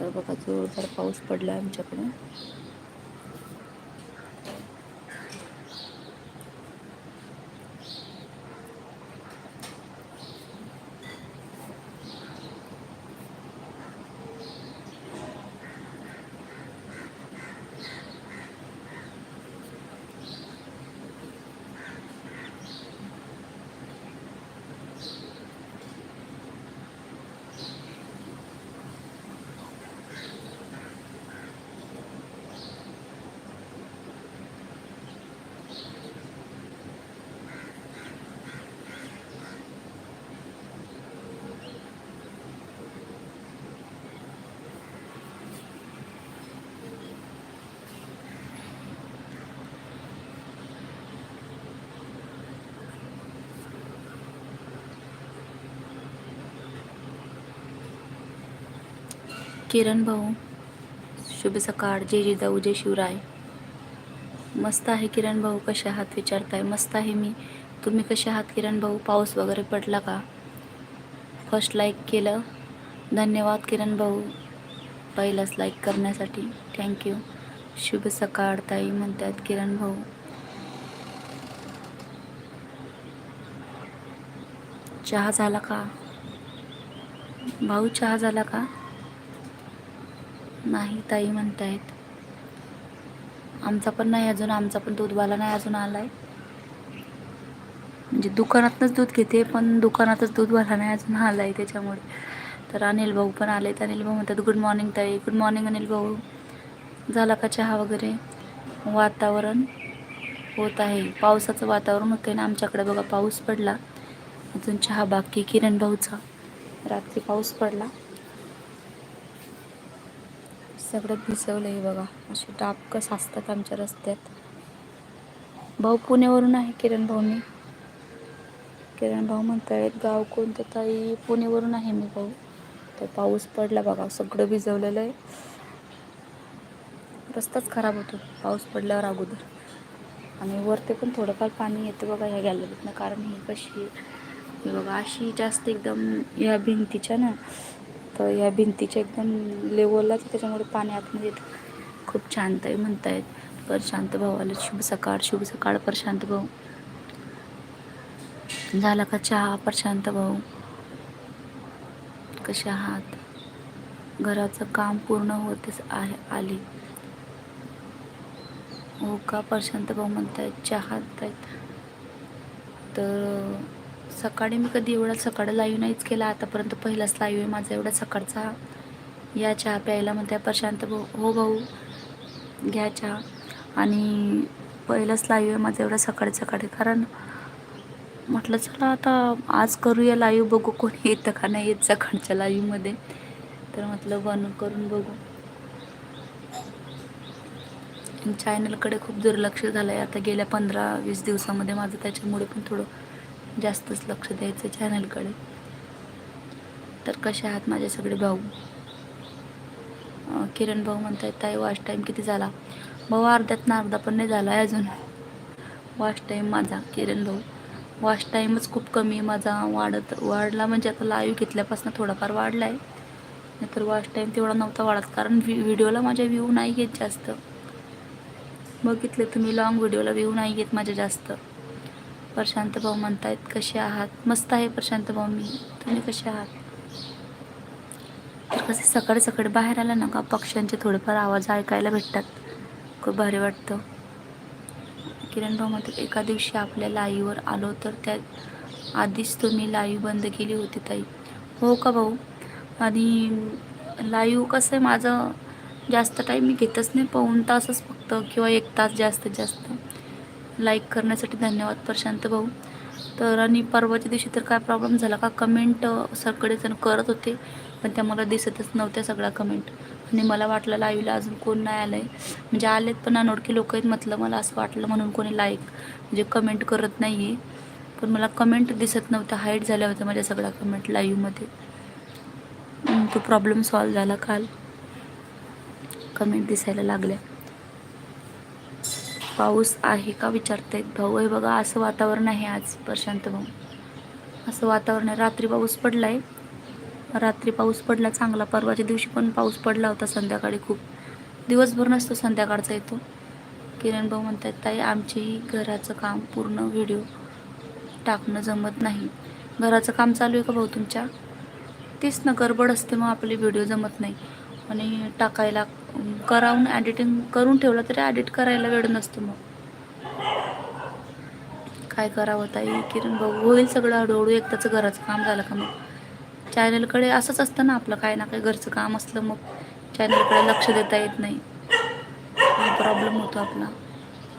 तर बघा जोरदार पाऊस पडला आमच्याकडे. किरण भाऊ शुभ सकाळ जय जिजाऊ जय शिवराय. मस्त आहे किरण भाऊ कशा आहात विचारताय? मस्त आहे मी. तुम्ही कसे आहात किरण भाऊ? पाऊस वगैरे पडला का? फर्स्ट लाईक केलं. धन्यवाद किरण भाऊ पहिलाच लाईक करण्यासाठी. थँक्यू शुभ सकाळ ताई म्हणतात किरण भाऊ. चहा झाला का? भाऊ चहा झाला का? नाही ताई म्हणतायत. आमचा पण नाही अजून आमचा पण दूधवाला नाही अजून आलाय. म्हणजे दुकानातनंच दूध घेते पण दुकानातच दूधवाला नाही अजून आलाय त्याच्यामुळे. तर अनिल भाऊ पण आलेत. अनिल भाऊ म्हणतात गुड मॉर्निंग ताई. गुड मॉर्निंग अनिल भाऊ. झाला का चहा वगैरे? वातावरण होत आहे. पावसाचं वातावरण होतं आहे ना आमच्याकडे. बघा पाऊस पडला. अजून चहा बाकी किरण भाऊचा रात्री पाऊस पडला. सगळं भिजवलं आहे बघा. असे डाब कस असतात आमच्या रस्त्यात. भाऊ पुण्यावरून आहे किरण भाऊ मी. किरण भाऊ म्हणतायत गाव कोणतं ताई? पुणेवरून आहे मी भाऊ. तर पाऊस पडला बघा सगळं भिजवलेलं आहे. रस्ताच खराब होतो. पाऊस पडल्यावर अगोदर. आणि वरती पण थोडंफार पाणी येतं बघा ह्या गॅलरीतनं कारण ही कशी बघा अशी जास्त एकदम या भिंतीच्या ना तर या भिंतीच्या एकदम लेवललाच त्याच्यामुळे पाणी आतमध्ये येतं. खूप शांतही ताई म्हणतायत. परशांत भाऊ शुभ सकाळ शुभ सकाळ परशांत भाऊ. झाला का चहा? प्रशांत भाऊ. कसे आहात? घराचं काम पूर्ण होतेच आहे आले. हो का? प्रशांत भाऊ म्हणतायत. चहा आहेत तर सकाळी मी कधी एवढा सकाळी लाईव्ह नाहीच केला. आतापर्यंत पहिलाच लाईव्ह आहे माझा एवढा सकाळचा. या चहा प्यायला म्हणते प्रशांत भाऊ हो भाऊ घ्या चहा. आणि पहिलाच लाईव्ह आहे माझा एवढा सकाळी सकाळी. कारण म्हटलं चला आता आज करूया लाईव्ह बघू कोणी येतं का नाही येत सकाळच्या लाईव्हमध्ये तर म्हटलं बनू करून बघू. चॅनलकडे खूप दुर्लक्ष झालं आहे आता गेल्या पंधरा वीस दिवसामध्ये माझं त्याच्यामुळे पण थोडं जास्तच लक्ष द्यायचं चॅनलकडे तर कसे आहात माझे सगळे भाऊ? किरण भाऊ म्हणतायत ताई वॉश टाईम किती झाला? भाऊ अर्ध्यात ना अर्धा पण नाही झाला आहे अजून. वॉश टाईम माझा किरण भाऊ. वॉश टाईमच खूप कमी आहे माझा. वाढत वाढला म्हणजे आता लाईव्ह घेतल्यापासून थोडाफार वाढला आहे नाहीतर वॉश टाईम तेवढा नव्हता वाढत कारण व्हि व्हिडिओला माझ्या व्ह्यू नाही घेत जास्त. बघितले तुम्ही लॉंग व्हिडिओला व्ह्यू नाही घेत माझ्या जास्त. प्रशांत भाऊ म्हणतायत कसे आहात? मस्त आहे प्रशांत भाऊ मी. तुम्ही कसे आहात? तर कसं सकाळी सकाळी बाहेर आला ना का पक्ष्यांचे थोडेफार आवाज ऐकायला भेटतात. खूप भारी वाटतं. किरण भाऊ म्हणतात एका दिवशी आपल्या लाईव्हवर आलो तर त्या आधीच तुम्ही लाईव्ह बंद केली होती ताई. हो का भाऊ? आणि लाईव्ह कसं आहे? माझं जास्त टाईम मी घेतच नाही पाऊण तासच फक्त किंवा एक तास जास्तीत जास्त. लाईक करण्यासाठी धन्यवाद प्रशांत भाऊ. तर आणि परवाच्या दिवशी तर काय प्रॉब्लेम झाला का? कमेंट सगळेजण करत होते पण त्या मला दिसतच नव्हत्या सगळ्या कमेंट आणि मला वाटलं लाईव्हला अजून कोण नाही आलं आहे म्हणजे आलेत पण अनोळखी लोक आहेत म्हटलं मला असं वाटलं म्हणून कोणी लाईक म्हणजे कमेंट करत नाही आहे पण मला कमेंट दिसत नव्हत्या हाईट झाल्या होत्या माझ्या सगळ्या कमेंट लाईव्हमध्ये तो प्रॉब्लेम सॉल्व झाला काल. कमेंट दिसायला लागल्या. पाऊस आहे का विचारतायत भाऊ. हे बघा असं वातावरण आहे आज प्रशांत भाऊ. असं वातावरण आहे. रात्री पाऊस पडला आहे रात्री पाऊस पडला चांगला. परवाच्या दिवशी पण पाऊस पडला होता संध्याकाळी खूप. दिवसभर नसतो संध्याकाळचा येतो. किरण भाऊ म्हणतात ताई आमचेही घराचं काम पूर्ण व्हिडिओ टाकणं जमत नाही. घराचं काम चालू आहे का भाऊ तुमच्या? तेच ना गडबड असते मग आपले. व्हिडिओ जमत नाही. आणि टाकायला करावून एडिटिंग करून ठेवलं तरी एडिट करायला वेळ नसतो मग. काय करावं ताई? किरण भाऊ होईल सगळं हळूहळू. एकदाचं घराचं काम झालं का मग? चॅनलकडे असंच असतं ना आपलं काय ना काय घरचं काम असलं मग चॅनलकडे लक्ष देता येत नाही. प्रॉब्लेम होतो आपला.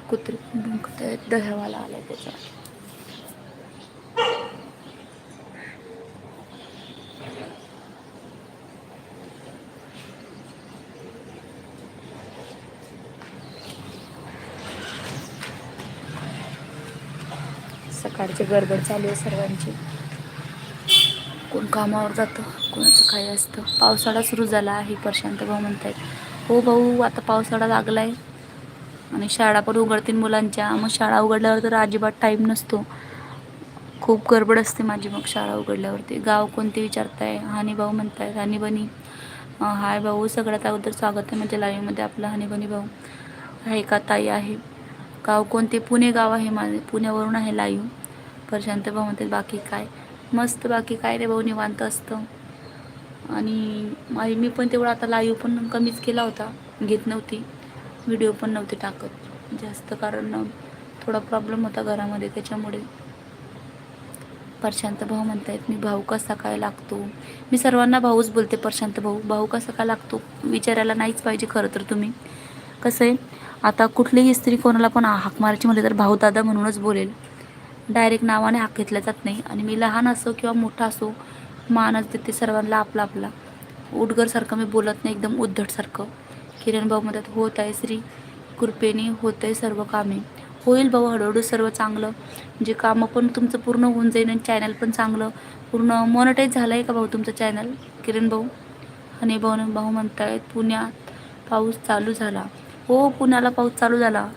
कुत्री पण आहेत दह्यावाला आलाय त्याचा. सकाळची गडबड चालू आहे सर्वांची. कोण कामावर जातं कोणाचं काय असतं. पावसाळा सुरू झाला आहे प्रशांत भाऊ म्हणतायत. हो भाऊ आता पावसाळा लागला आहे आणि शाळा पण उघडतील मुलांच्या. मग शाळा उघडल्यावर तर अजिबात टाईम नसतो. खूप गडबड असते माझी मग शाळा उघडल्यावरती. गाव कोणते विचारताय? हानी भाऊ म्हणतायत. हानी बनी. हाय भाऊ सगळ्यात अगोदर स्वागत आहे म्हणजे लाईव्हमध्ये आपलं हानी बनी भाऊ. आहे का ताई आहे? गाव कोणते? पुणे गाव आहे माझे पुण्यावरून आहे लाईव्ह प्रशांत भाऊ म्हणतात बाकी काय? मस्त बाकी काय रे भाऊ निवांत असतं. आणि माझी मी पण तेवढा आता लाईव्ह पण कमीच केला होता. घेत नव्हती. व्हिडिओ पण नव्हते टाकत. जास्त कारण थोडा प्रॉब्लेम होता घरामध्ये त्याच्यामुळे. प्रशांत भाऊ म्हणतायत मी भाऊ कसा काय लागतो? मी सर्वांना भाऊच बोलते प्रशांत भाऊ. भाऊ कसा काय लागतो? विचारायला नाहीच पाहिजे खरं तर तुम्ही. कसं आहे? आता कुठलीही स्त्री कोणाला पण हाक मारायची म्हटलं तर भाऊ दादा म्हणूनच बोलेल. डायरेक्ट नावाने हाक घेतला जात नाही. आणि मी लहान असो किंवा मोठा असो मानच देते सर्वांना आपला आपला. उडगरसारखं मी बोलत नाही एकदम उद्धटसारखं किरण भाऊ म्हणतात होत आहे श्री कृपेने होत आहे सर्व कामे. होईल भाऊ हळूहळू सर्व चांगलं. म्हणजे कामं पण तुमचं पूर्ण होऊन जाईल आणि चॅनल पण चांगलं. पूर्ण मॉनिटाईज झालं आहे का भाऊ तुमचं चॅनल किरण भाऊ? आणि भाऊ भाऊ म्हणतायत पुण्यात पाऊस चालू झाला. हो पुण्याला पाऊस चालू झाला.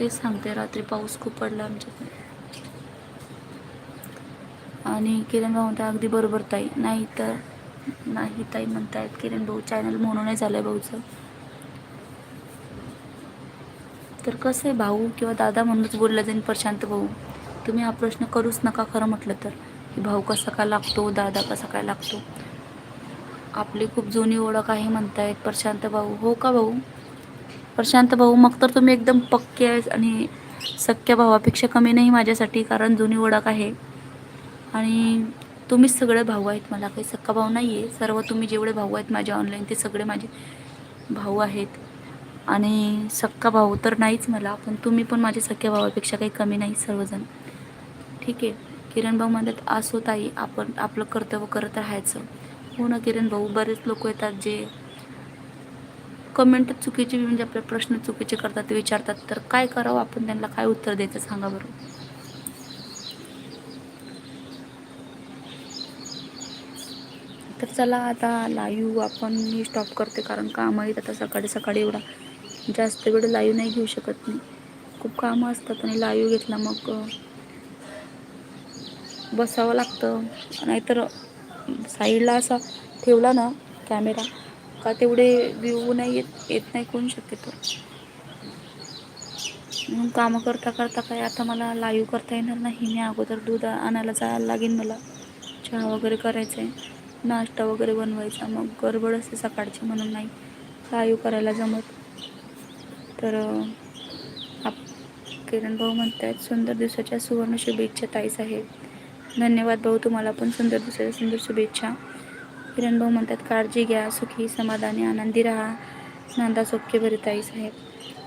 तेच सांगते रात्री पाऊस खूप पडला आमच्याकडे. आणि किरण भाऊ म्हणतात अगदी बरोबर ताई. नाही तर नाही ताई म्हणतायत किरण भाऊ चॅनल म्हणूनच झालं आहे भाऊचं. तर कसं आहे भाऊ किंवा दादा म्हणूनच बोललं जाईल प्रशांत भाऊ. तुम्ही हा प्रश्न करूच नका खरं म्हटलं तर. की भाऊ कसा काय लागतो दादा कसा काय लागतो. आपली खूप जुनी ओळख आहे म्हणतायत प्रशांत भाऊ. हो का भाऊ? प्रशांत भाऊ मग तर तुम्ही एकदम पक्के आहे आणि सख्या भावापेक्षा कमी नाही माझ्यासाठी कारण जुनी ओळख आहे. आणि तुम्हीच सगळे भाऊ आहेत. मला काही सक्का भाऊ नाही आहे सर्व तुम्ही जेवढे भाऊ आहेत माझे ऑनलाईन ते सगळे माझे भाऊ आहेत. आणि सक्का भाऊ तर नाहीच मला पण तुम्ही पण माझ्या सख्या भावापेक्षा काही कमी नाही सर्वजण. ठीक आहे. किरण भाऊ म्हणतात असो ताई आपण आपलं कर्तव्य करत राहायचं. हो ना किरण भाऊ बरेच लोक येतात जे कमेंट चुकीचे म्हणजे आपले प्रश्न चुकीचे करतात विचारतात. तर काय करावं आपण त्यांना? काय उत्तर द्यायचं सांगा बरं. तर चला आता लाईव्ह आपण मी स्टॉप करते कारण काम आहेत आता सकाळी सकाळी एवढा. जास्त वेळ लाईव्ह नाही घेऊ शकत मी. खूप कामं असतात आणि लाईव्ह घेतला मग बसावं लागतं. नाहीतर साईडला असा ठेवला ना कॅमेरा का तेवढे व्ह्यू नाही येत येत नाही कोण शक्यतो. म्हणून कामं करता करता काय आता मला लाईव्ह करता येणार नाही. मी अगोदर दूध आणायला जायला लागेल मला. चहा वगैरे करायचं आहे नाश्ता वगैरे बनवायचा. मग गडबड असते सकाळची म्हणून नाही. काय करायला जमत. तर आप किरण भाऊ म्हणत आहेत सुंदर दिवसाच्या सुवर्ण शुभेच्छा ताईस आहेत धन्यवाद भाऊ तुम्हाला पण सुंदर दिवसाच्या सुंदर शुभेच्छा. किरण भाऊ म्हणतात काळजी घ्या सुखी समाधानी आनंदी राहा. नांदा सौख्य भरी ताई साहेब.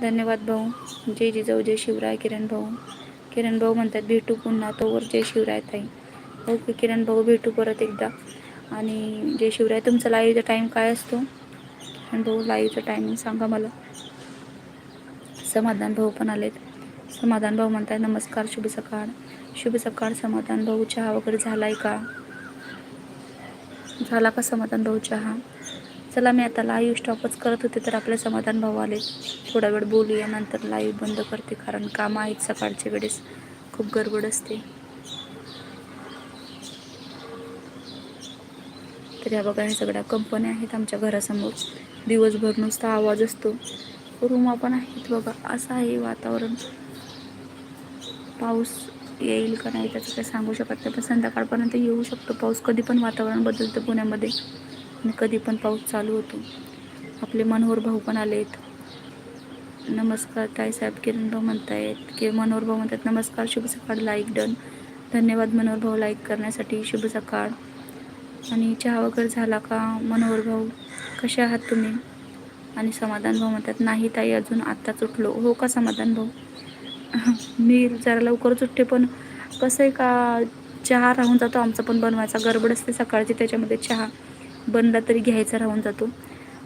धन्यवाद भाऊ. जय जिजाऊ जय शिवराय किरण भाऊ. किरण भाऊ म्हणतात भेटू पुन्हा तोवर जय शिवराय ताई. ओके किरण भाऊ भेटू परत एकदा. आणि जे शिवराय तुमचा लाईव्हचा टाईम काय असतो? आणि भाऊ लाईव्हचा टायमिंग सांगा मला. समाधान भाऊ पण आलेत. समाधान भाऊ म्हणताय नमस्कार शुभ सकाळ. शुभ सकाळ समाधान भाऊ चहा वगैरे झालाय का? झाला का समाधान भाऊ चहा? चला मी आता लाईव्ह स्टॉपच करत होते तर आपले समाधान भाऊ आले. थोडा वेळ बोलूया नंतर लाईव्ह बंद करते कारण कामं आहेत सकाळच्या वेळेस. खूप गडबड असते. तर ह्या बघा ह्या सगळ्या कंपन्या आहेत आमच्या घरासमोर. दिवसभर नुसता आवाज असतो. रूम पण आहेत बघा असं आहे वातावरण. पाऊस येईल का नाही त्याचं काही सांगू शकत नाही पण संध्याकाळपर्यंत येऊ शकतो. पाऊस कधी पण वातावरण बदलतं पुण्यामध्ये. आणि कधी पण पाऊस चालू होतो. आपले मनोहर भाऊ पण आहेत नमस्कार ताईसाहेब किरण भाऊ म्हणतायत. की मनोहर भाऊ म्हणतात नमस्कार शुभ सकाळ लाईक डन. धन्यवाद मनोहर भाऊ लाईक करण्यासाठी. शुभ सकाळ. आणि चहा वगैरे झाला का? मनोहर भाऊ कसे आहात तुम्ही? आणि समाधान भाऊ म्हणतात नाही ताई अजून आत्ताच उठलो. हो का समाधान भाऊ? मी जरा लवकरच उठते पण कसं आहे का चहा राहून जातो आमचा पण बनवायचा गडबड असते सकाळची त्याच्यामध्ये चहा बनला तरी घ्यायचा राहून जातो.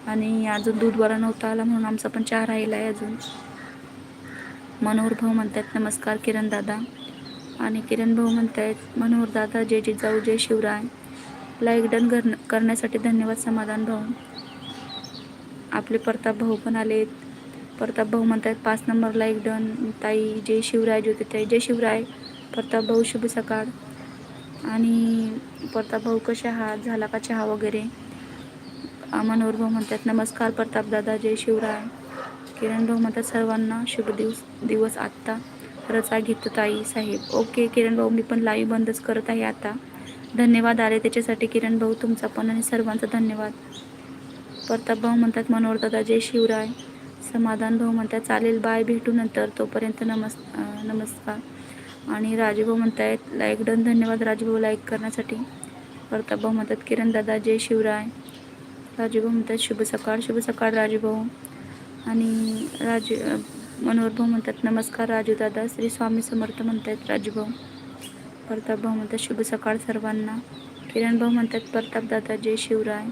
आणि अजून दूध बरा नव्हता आला म्हणून आमचा पण चहा राहिला आहे अजून. मनोहर भाऊ म्हणतात नमस्कार किरण दादा. आणि किरण भाऊ म्हणतायत मनोहर दादा जय जिजाऊ जय शिवराय. लाईक डन कर करण्यासाठी धन्यवाद समाधान भाऊ आपले प्रताप भाऊ पण आलेत. प्रताप भाऊ म्हणतात पाच नंबर लाईक डन ताई जय शिवराय ज्योतिताई. जय शिवराय. प्रताप भाऊ शुभ सकाळ. आणि प्रताप भाऊ कसे आहात? झाला का चहा वगैरे? मनोहर भाऊ म्हणतात नमस्कार प्रताप दादा जय शिवराय. किरण भाऊ म्हणतात सर्वांना शुभ दिवस दिवस आत्ता. रचा घेतो ताई साहेब. ओके किरण भाऊ मी पण लाईव्ह बंदच करत आहे आता. धन्यवाद आले त्याच्यासाठी. किरण भाऊ तुमचा पण आणि सर्वांचा धन्यवाद. प्रताप भाऊ म्हणतात मनोहर दादा जय शिवराय. समाधान भाऊ म्हणतात चालेल बाय भेटू नंतर. तोपर्यंत नमस् नमस्कार. आणि राजूभाऊ म्हणतायत लाईक डन धन्यवाद राजभाऊ लाईक करण्यासाठी. प्रताप भाऊ म्हणतात किरण दादा जय शिवराय. राजूभाऊ म्हणतात शुभ सकाळ शुभ सकाळ राजूभाऊ आणि राजू मनोहरभाऊ मनोहर भाऊ म्हणतात नमस्कार राजू दादा. श्री स्वामी समर्थ म्हणतायत राजूभाऊ प्रताप भाऊ म्हणतात शुभ सकाळ सर्वांना. किरण भाऊ म्हणतात प्रताप दादा जय शिवराय.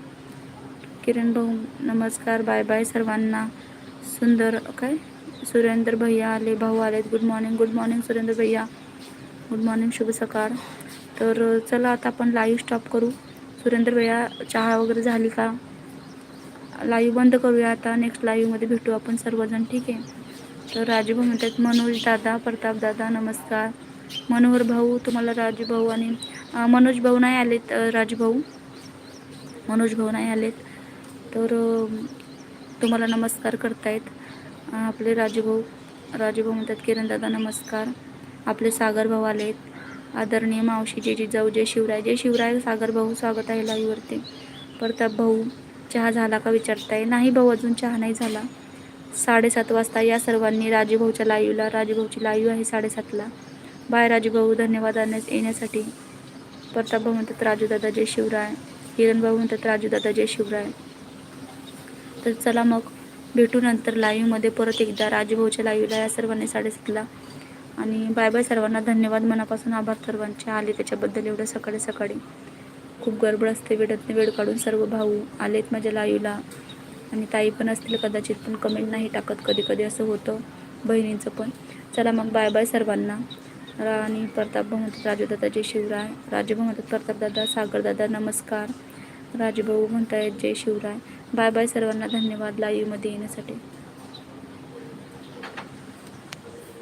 किरण भाऊ नमस्कार बाय बाय सर्वांना. सुंदर काय? सुरेंद्र भैया आले भाऊ आलेत. Good morning good morning Surendra भैया. गुड मॉर्निंग शुभ सकाळ. तर चला आता आपण लाईव्ह स्टॉप करू. सुरेंद्र भैया चहा वगैरे झाली का? लाईव्ह बंद करूया आता. नेक्स्ट लाईव्हमध्ये भेटू आपण सर्वजण ठीक आहे? तर राजूभाऊ म्हणतात मनोज दादा प्रताप दादा नमस्कार. मनोहर भाऊ तुम्हाला राजूभाऊ आणि मनोज भाऊ नाही आलेत राजूभाऊ मनोज भाऊ नाही आलेत. तर तुम्हाला नमस्कार करतायत. आपले राजूभाऊ राजूभाऊ म्हणतात किरण दादा नमस्कार. आपले सागर भाऊ आलेत. आदरणीय मावशी जे जिजाऊ जय शिवराय. जय शिवराय सागर भाऊ स्वागत आहे लाईवरती प्रताप भाऊ चहा झाला का विचारताय? नाही भाऊ अजून चहा नाही झाला. साडेसात वाजता या सर्वांनी राजूभाऊच्या लाईव्हला राजूभाऊची लाईव्ह आहे साडेसातला. बाय राजूभाऊ धन्यवाद आणण्यास येण्यासाठी. प्रताप भाऊ म्हणतात राजूदादा जय शिवराय. हिरणभाऊ म्हणतात राजूदादा जय शिवराय. तर चला मग भेटू नंतर लाईव्हमध्ये परत एकदा. राजूभाऊच्या लाईव्हला या सर्वांनी साडेसातला आणि बाय बाय सर्वांना धन्यवाद. मनापासून आभार सर्वांचे. आले त्याच्याबद्दल एवढं सकाळी सकाळी. खूप गडबड असते. वेळातनं वेळ काढून सर्व भाऊ आलेत माझ्या लाईव्हला आणि ताई पण असतील कदाचित पण कमेंट नाही टाकत. कधी कधी असं होतं. बहिणींचं पण. चला मग बाय बाय सर्वांना. राणी प्रताप भगवंत राजूदादा जय शिवराय राजूभाऊ प्रतापदादा सागरदादा नमस्कार. राजूभाऊ म्हणतायत जय शिवराय. बाय बाय सर्वांना धन्यवाद. लाईव्हमध्ये येण्यासाठी.